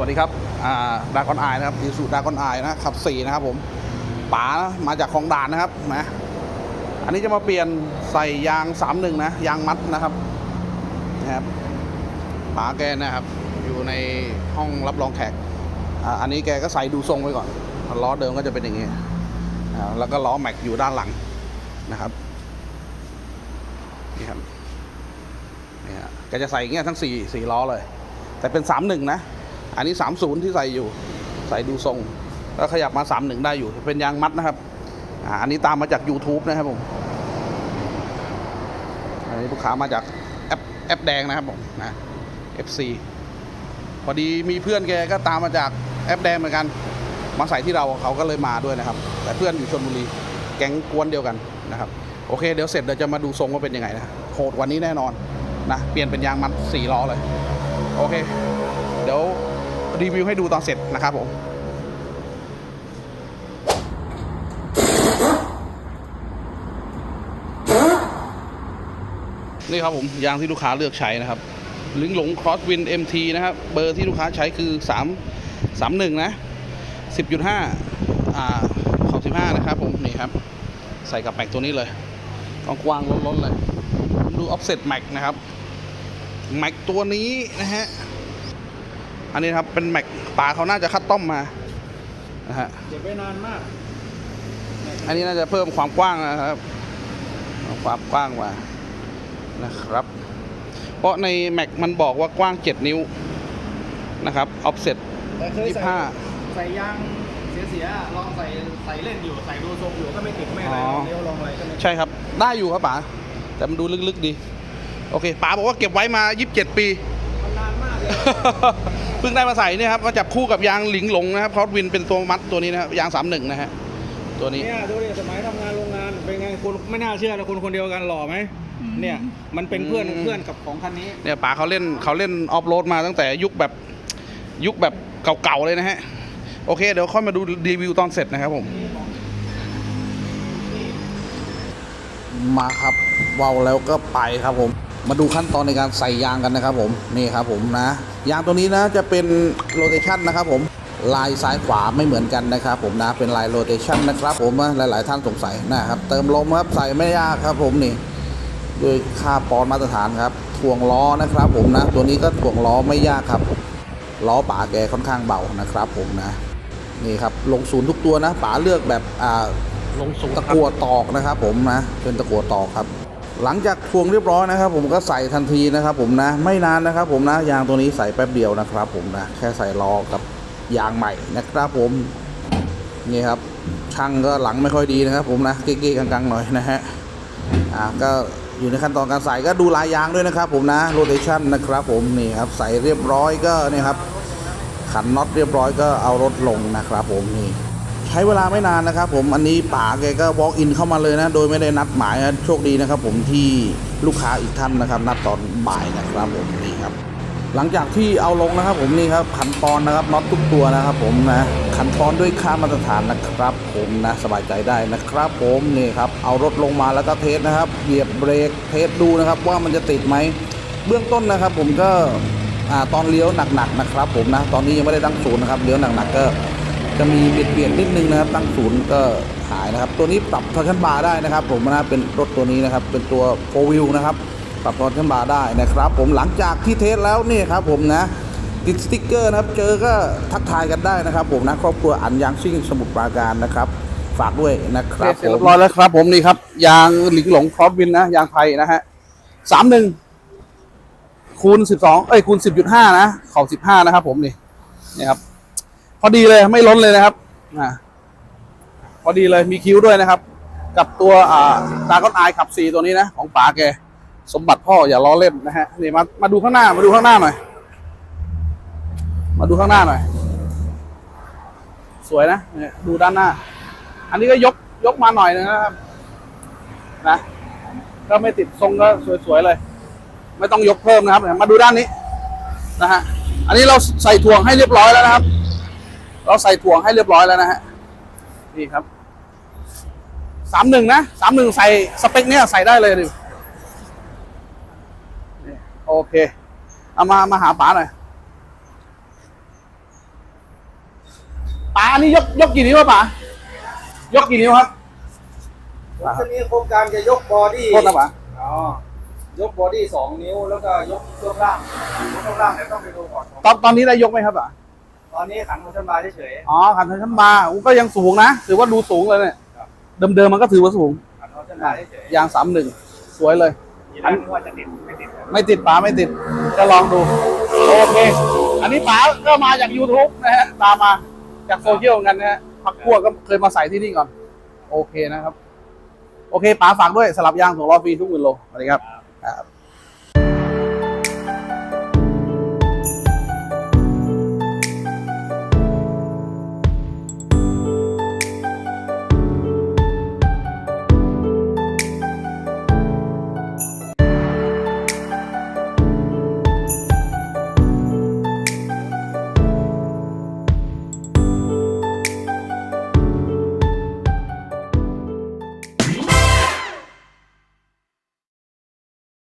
วัสดีครับอ่าดากอนไอนะครับอีสุดากอนไอนะขับสี่นะครับผมป๋ามาจากคลองด่านนะครับนะอันนี้จะมาเปลี่ยนใส่ยางสามหนึ่งนะยางมัดนะครับนะครับป๋าแกนะครับ อยู่ในห้องรับรองแขกอ,อันนี้แกก็ใส่ดูทรงไว้ก่อนล้อเดิมก็จะเป็นอย่างนี้แล้วก็ล้อแม็กอยู่ด้านหลังนะครับนี่ครับนี่ฮะแกจะใส่อย่างเงี้ยทั้งสี่สี่ล้อเลย แต่เป็น31นะ อันนี้ 30 ที่ใส่อยู่ ใส่ดูทรง แล้วขยับมา 31 ได้อยู่ เป็นยางมัดนะครับอันนี้ตามมาจาก YouTube นะครับผม อันนี้ลูกค้ามาจากแอปแอปแดงนะครับผมนะ FC พอดีมีเพื่อนแกก็ตามมาจากแอปแดงเหมือนกัน มาใส่ที่เราเขาก็เลยมาด้วยนะครับ แต่เพื่อนอยู่ชนบุรี แก๊งกวนเดียวกันนะครับ โอเค เดี๋ยวเสร็จเดี๋ยวจะมาดูทรงว่าเป็นยังไงนะโหดวันนี้แน่นอนนะ เปลี่ยนเป็นยางมัดสี่ล้อเลย โอเค เดี๋ยว รีวิวให้ดูตอนเสร็จนะครับผมนี่ครับผมยางที่ลูกค้าเลือกใช้นะครับลิงหลงครอสวิน MT นะครับ เบอร์ที่ลูกค้าใช้คือ 3 31 นะ 10.5 อ่าขอบ15 นะครับผม นี่ครับ ใส่กับแม็กตัวนี้เลยกว้างๆล้นๆเลย ดูออฟเซ็ตแม็กนะครับ แม็กตัวนี้นะฮะ อันนี้ครับเป็นแม็กปลาเขาน่าจะคัดต้อมมานะฮะเก็บไว้นานมาก อันนี้น่าจะเพิ่มความกว้างนะครับเอาความกว้างมานะครับ เพราะในแม็กมันบอกว่ากว้าง 7 นิ้วนะครับออฟเซ็ตแต่เคยยี่สิใส่บห้าใส่ยางเสียๆลองใส่ใส่เล่นอยู่ใส่ดูทรงอยู่ก็ไม่ติดไม่อะไรอ๋อลองเลี้ยวลองอะไรก็ไม่ใช่ครับ ได้อยู่ครับป๋าแต่มันดูลึกๆดี โอเคป๋าบอกว่าเก็บไว้มา 27 ปีมันนานมากเลย เพิ่งได้มาใส่เนี่ยครับมาจับคู่กับยางหลิงหลงนะครับคอสวินเป็นตัวมัดตัวนี้นะครับยาง 31 นะฮะตัวนี้เนี่ยดูดิสมัยทำงานโรงงานเป็นไงคุณไม่น่าเชื่อนะคนคนเดียวกันหล่อไหมเนี่ยมันเป็นเพื่อนอืมเพื่อนกับของคันนี้เนี่ยป๋าเขาเล่นเขาเล่นออฟโรดมาตั้งแต่ยุคแบบยุคแบบเก่าๆเลยนะฮะโอเคเดี๋ยวค่อยมาดูรีวิวตอนเสร็จนะครับผมมาครับเว้าแล้วก็ไปครับผม มาดูขั้นตอนในการใส่ยางกันนะครับผมนี่ครับผมนะยางตัวนี้นะจะเป็นโรเ t ชันนะครับผมลายซ้ายขวาไม่เหมือนกันนะครับผมนะเป็นลายโรเ t ชันนะครับผมนะหลาย ๆ ท่านสงสัยนะครับเติมลมครับใส่ไม่ยากครับผมนี่ด้วยค่าปอนด์มาตรฐานครับถ่วงล้อนะครับผมนะตัวนี้ก็ถ่วงล้อไม่ยากครับล้อป๋าแกค่อนข้างเบานะครับผมนะนี่ครับลงศูนย์ทุกตัวนะป๋าเลือกแบบอ่าลงสูงตะกั่วตอกนะครับผมนะเป็นตะกั่วตอกครับ หลังจากทวงเรียบร้อยนะครับ ผมก็ใส่ทันทีนะครับ ผมนะไม่นานนะครับ ผมนะยางตัวนี้ใส่แป๊บเดียวนะครับ ผมนะแค่ใส่ล้อกับยางใหม่นะครับ ผมนี่ครับช่างก็หลังไม่ค่อยดีนะครับ ผมนะเก๊ๆกังๆหน่อยนะฮะอ่าก็อยู่ในขั้นตอนการใส่ก็ดูลายยางด้วยนะครับ ผมนะโรเ t ชันนะครับผมนี่ครับใส่เรียบร้อยก็นี่ครับขันน็อตเรียบร้อยก็เอารถลงนะครับ ผมนี่ ใช้เวลาไม่นานนะครับ ผมอันนี้ป๋าแกก็ walk in เข้ามาเลยนะ โดยไม่ได้นัดหมายนะโชคดีนะครับ ผมที่ลูกค้าอีกท่านนะครับ นัดตอนบ่ายนะครับผมนี่ครับ หลังจากที่เอาลงนะครับ ผมนี่ครับขันปอนนะครับน็อตทุกตัวนะครับ ผมนะขันปอนด้วยค่ามาตรฐานนะครับ ผมนะสบายใจได้นะครับ ผมนี่ครับเอารถลงมาแล้วก็เทสนะครับเหยียบเบรกเทสดูนะครับ ว่ามันจะติดไหมเบื้องต้นนะครับ ผมก็อตอนเลี้ยวหนักๆนะครับ ผมนะ ตอนนี้ยังไม่ได้ตั้งศูนย์นะครับเลี้ยวหนักๆก็ จะมีเบียดเบียดนิดนึงนะครับตั้งศูนย์ก็หายนะครับ ตัวนี้ปรับทอร์ชันบาร์ได้นะครับ ผมนะเป็นรถตัวนี้นะครับ เป็นตัวโฟวิวนะครับ ปรับทอร์ชันบาร์ได้นะครับ ผมหลังจากที่เทสแล้วนี่ครับ ผมนะติดสติ๊กเกอร์นะครับ เจอก็ทักทายกันได้นะครับ ผมนะครอบครัวอันยางซิ่งสมุทรปราการนะครับ ฝากด้วยนะครับเสร็จเรียบร้อยแล้วครับ ผมนี่ครับยางหลิงหลงครอสวินนะยางไทยนะฮะสามหนึ่งคูณสิบสองเอ้ยคูณสิบจุดห้านะขอบสิบห้านะครับ ผมนี่นี่ครับ พอดีเลยไม่ล้นเลยนะครับอ่าพอดีเลยมีคิ้วด้วยนะครับ กับตัวอ่าตาก้อนอายขับสีตัวนี้นะ ของป๋าแก สมบัติพ่ออย่าล้อเล่นนะฮะนี่มามาดูข้างหน้ามาดูข้างหน้าหน่อย มาดูข้างหน้าหน่อย สวยนะเนี่ยดูด้านหน้า อันนี้ก็ยกยกมาหน่อยนึงนะครับนะก็ไม่ติดทรงก็สวยๆเลย ไม่ต้องยกเพิ่มนะครับ มาดูด้านนี้นะฮะอันนี้เราใส่ถ่วงให้เรียบร้อยแล้วนะครับ เราใส่ถ่วงให้เรียบร้อยแล้วนะฮะนี่ครับสามหนึ่งนะสามหนึ่งใส่สเปคเนี้ยใส่ได้เลยดินี่โอเค เอามามาหาป๋าหน่อยป๋าอันนี้ยกยกกี่นิ้วครับป๋ายกกี่นิ้วครับผมจะมีโครงการจะยกบอดี้โทษนะป๋าอ๋อยกบอดี้สองนิ้วแล้วก็ยกช่วงล่างยกช่วงล่างเนี่ยต้องไปดูก่อนตอนตอนนี้ได้ยกไหมครับป๋า ตอนนี้ขันของฉันมาเฉย อ๋อขันทันชั้นบาร์อู้ก็ยังสูงนะถือว่าดูสูงเลยเนี่ยเดิมๆมันก็ถือว่าสูงๆขันของฉันมาเฉยยางสามหนึ่งสวยเลยๆทีแรกนึกว่าจะติดไม่ติดครับไม่ติดป๋าไม่ติดจะลองดูโอเค อันนี้ป๋าก็มาจาก YouTube นะฮะตามมาจากโซเชียลเหมือนกันนะฮะพักพวกก็เคยมาใส่ที่นี่ก่อน โอเคนะครับ โอเคป๋าฝากด้วยสลับยางของล้อฟรีทุกหมื่นโลสวัสดีครับครับ